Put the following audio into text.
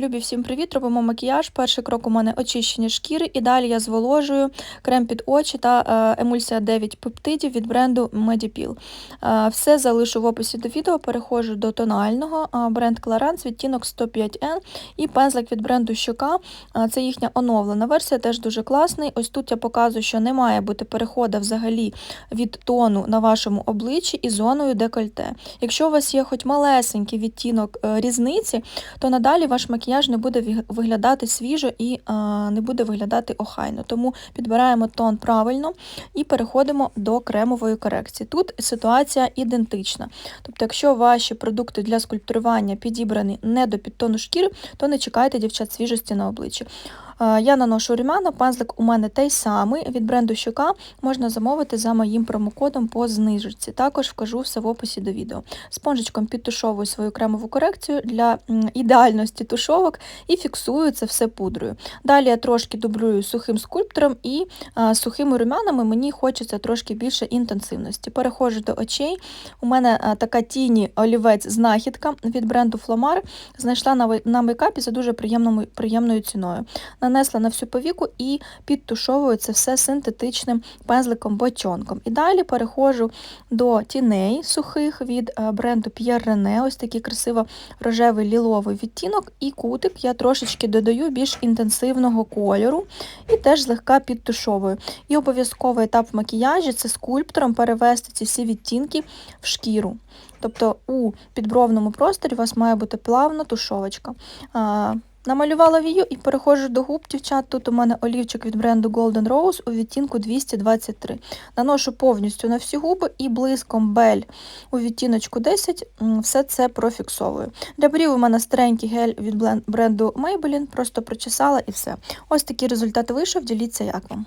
Любі, всім привіт! Робимо макіяж. Перший крок у мене очищення шкіри, і далі я зволожую крем під очі та е, емульсія 9 пептидів від бренду Medipil. Е, Все залишу в описі до відео, переходжу до тонального, е, бренд Clarins, відтінок 105N і пензлик від бренду Щока. Е, Це їхня оновлена версія, теж дуже класний. Ось тут я показую, що не має бути переходу взагалі від тону на вашому обличчі і зоною декольте. Якщо у вас є хоч малесенький відтінок різниці, то надалі ваш макіяж не буде виглядати свіжо і не буде виглядати охайно. Тому підбираємо тон правильно і переходимо до кремової корекції. Тут ситуація ідентична. Тобто, якщо ваші продукти для скульптурування підібрані не до підтону шкіри, то не чекайте дівчат свіжості на обличчі. А, Я наношу румяна, пензлик у мене той самий від бренду Щука можна замовити за моїм промокодом по знижці. Також вкажу все в описі до відео. Спонжичком підтушовую свою кремову корекцію для ідеальності тушовок і фіксую це все пудрою. Далі я трошки дублюю сухим скульптором і а, сухими румянами мені хочеться трошки більше інтенсивності. Переходжу до очей. У мене а, така тіні олівець знахідка від бренду Flomar. Знайшла на, на мейкапі за дуже приємною, ціною. Нанесла на всю повіку і підтушовую це все синтетичним пензликом бочонком. І далі переходжу до тіней сухих від е, бренду Pierre René, ось такий красиво рожевий ліловий відтінок, і кутик я трошечки додаю більш інтенсивного кольору і теж злегка підтушовую. І обов'язковий етап в макіяжі це скульптором перевести ці всі відтінки в шкіру. Тобто у підбровному просторі у вас має бути плавна тушовочка. Намалювала вію і переходжу до губ, дівчат. Тут у мене олівчик від бренду Golden Rose у відтінку 223. Наношу повністю на всі губи і блиском бель у відтіночку 10 все це профіксовую. Для брів у мене старенький гель від бренду Maybelline, просто прочесала і все. Ось такий результат вийшов, діліться як вам.